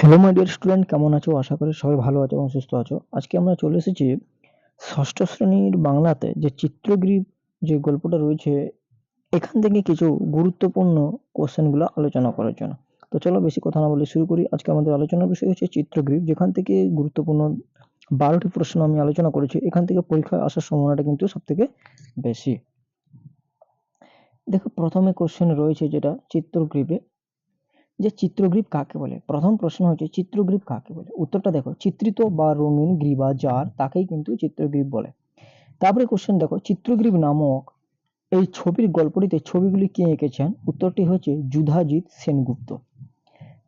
Hello my dear student কেমন আছো? আশা করি সবাই ভালো আছো এবং সুস্থ আছো। আজকে আমরা চলে এসেছি ষষ্ঠ শ্রেণির বাংলাতে যে চিত্রগ্রীব যে গল্পটা রয়েছে, এখান থেকে কিছু গুরুত্বপূর্ণ কোশ্চেনগুলো আলোচনা করার জন্য। তো চলো বেশি কথা না বলে শুরু করি। আজকে আমাদের আলোচনার বিষয় হচ্ছে চিত্রগ্রীব। যেখান থেকে গুরুত্বপূর্ণ বারোটি প্রশ্ন আমি আলোচনা করেছি, এখান থেকে পরীক্ষায় আসার সম্ভাবনাটা কিন্তু সব থেকে বেশি। দেখো, প্রথমে কোশ্চেন রয়েছে যেটা, চিত্রগ্রীবে যে চিত্রগ্রীব কাকে বলে? প্রথম প্রশ্ন হচ্ছে চিত্রগ্রীব কাকে বলে? উত্তরটা দেখো, চিত্রিত বা রঙিন গ্রীবা যার, তাকেই কিন্তু চিত্রগ্রীব বলে। তারপরে কোশ্চেন দেখো, চিত্রগ্রীব নামক এই ছবির গল্পটিতে ছবিগুলি কে এঁকেছেন? উত্তরটি হচ্ছে যুধাজিৎ সেনগুপ্ত।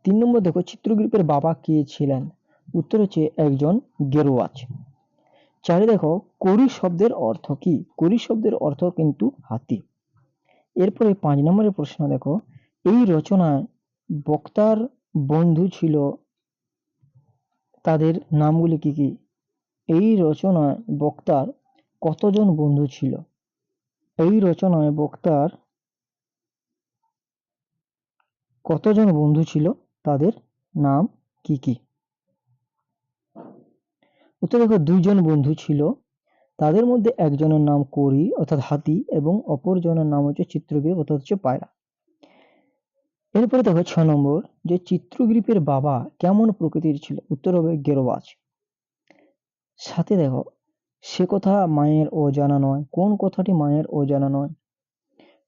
তিন নম্বর দেখো, চিত্রগ্রীবের বাবা কে ছিলেন? উত্তর হচ্ছে একজন গেরোয়াজ। চারে দেখো করি শব্দের অর্থ কি? করি শব্দের অর্থ কিন্তু হাতি। এরপরে পাঁচ নম্বরের প্রশ্ন দেখো, এই রচনায় বক্তার বন্ধু ছিল, তাদের নামগুলি কি কি? এই রচনায় বক্তার কতজন বন্ধু ছিল? এই রচনায় বক্তার কতজন বন্ধু ছিল? তাদের নাম কি কি? উত্তর দেখো, দুইজন বন্ধু ছিল। তাদের মধ্যে একজনের নাম করি, অর্থাৎ হাতি, এবং অপরজনের নাম হচ্ছে চিত্রগ্রীব, অর্থাৎ হচ্ছে পায়রা। এরপরে দেখো ছ নম্বর, যে চিত্রগ্রীপের বাবা কেমন প্রকৃতির ছিল? উত্তর হবে গেরোবাজ। সাথে দেখো, সে কথা মায়ের অজানা নয়, কোন কথাটি মায়ের অজানা নয়?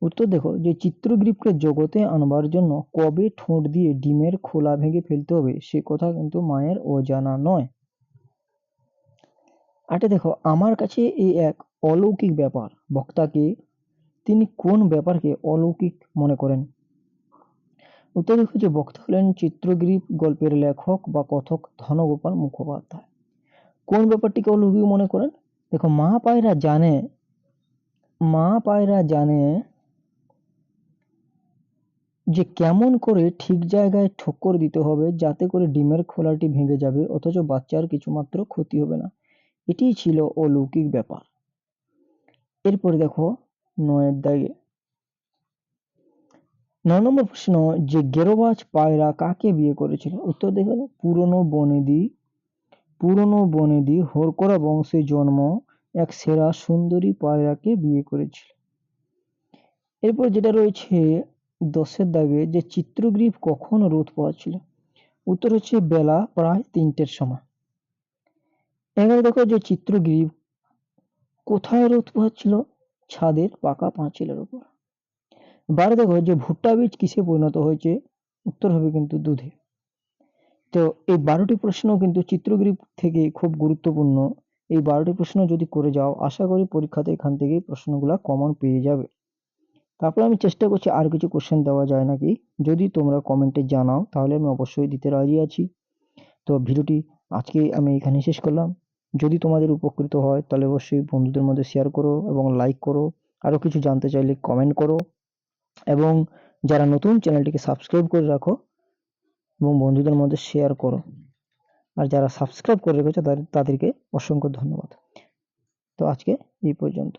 উত্তর দেখো, যে চিত্রগ্রীপকে জগতে আনবার জন্য কবে ঠোঁট দিয়ে ডিমের খোলা ভেঙে ফেলতে হবে, সে কথা কিন্তু মায়ের অজানা নয়। আটে দেখো, আমার কাছে এই এক অলৌকিক ব্যাপার। বক্তাকে তিনি কোন ব্যাপারকে অলৌকিক মনে করেন? দেখো যে বক্তা হলেন চিত্রগ্রীব গল্পের লেখক বা কথক ধনগোপাল মুখোপাধ্যায়। কোন ব্যাপারটিকে অলৌকিক মনে করেন? দেখো, মা পায়রা জানে, মা পায়রা জানে যে কেমন করে ঠিক জায়গায় ঠোক্কর দিতে হবে যাতে করে ডিমের খোলাটি ভেঙে যাবে, অথচ বাচ্চার কিছুমাত্র ক্ষতি হবে না। এটিই ছিল অলৌকিক ব্যাপার। এরপরে দেখো, নয়ের দাগে নয় নম্বর প্রশ্ন যে গেরোবাজ পায়রা কাকে বিয়ে করেছিল। উত্তর দেখুন পুরনো বনেদি পুরনো বনেদি হরকরা বংশে জন্ম, এক সেরা সুন্দরী পায়রাকে বিয়ে করেছিল। এরপর যেটা রয়েছে দশের দাগে, যে চিত্রগ্রীব কখন রোদ পাওয়াছিল উত্তর হচ্ছে বেলা প্রায় তিনটের সময়। এখানে দেখো যে চিত্রগ্রীব কোথায় রোদ পোহাচ্ছিল ছাদের পাকা পাঁচিলের উপর। বারে দেখো যে ভুট্টা বীজ কিসে পরিণত হয়েছে? উত্তর হবে কিন্তু দুধে। তো এই বারোটি প্রশ্ন কিন্তু চিত্রগ্রীব থেকে খুব গুরুত্বপূর্ণ। এই বারোটি প্রশ্ন যদি করে যাও, আশা করি পরীক্ষাতে এখান থেকেই প্রশ্নগুলো কমন পেয়ে যাবে। তারপর আমি চেষ্টা করছি আর কিছু কোশ্চেন দেওয়া যায় নাকি? যদি তোমরা কমেন্টে জানাও, তাহলে আমি অবশ্যই দিতে রাজি আছি। তো ভিডিওটি আজকে আমি এখানে শেষ করলাম। যদি তোমাদের উপকৃত হয়, তাহলে অবশ্যই বন্ধুদের মধ্যে শেয়ার করো এবং লাইক করো। আরও কিছু জানতে চাইলে কমেন্ট করো। এবং যারা নতুন চ্যানেলটিকে সাবস্ক্রাইব করে রাখো এবং বন্ধুদের মধ্যে শেয়ার করো। আর যারা সাবস্ক্রাইব করে রেখেছো তাদেরকে অসংখ্য ধন্যবাদ। তো আজকে এই পর্যন্ত।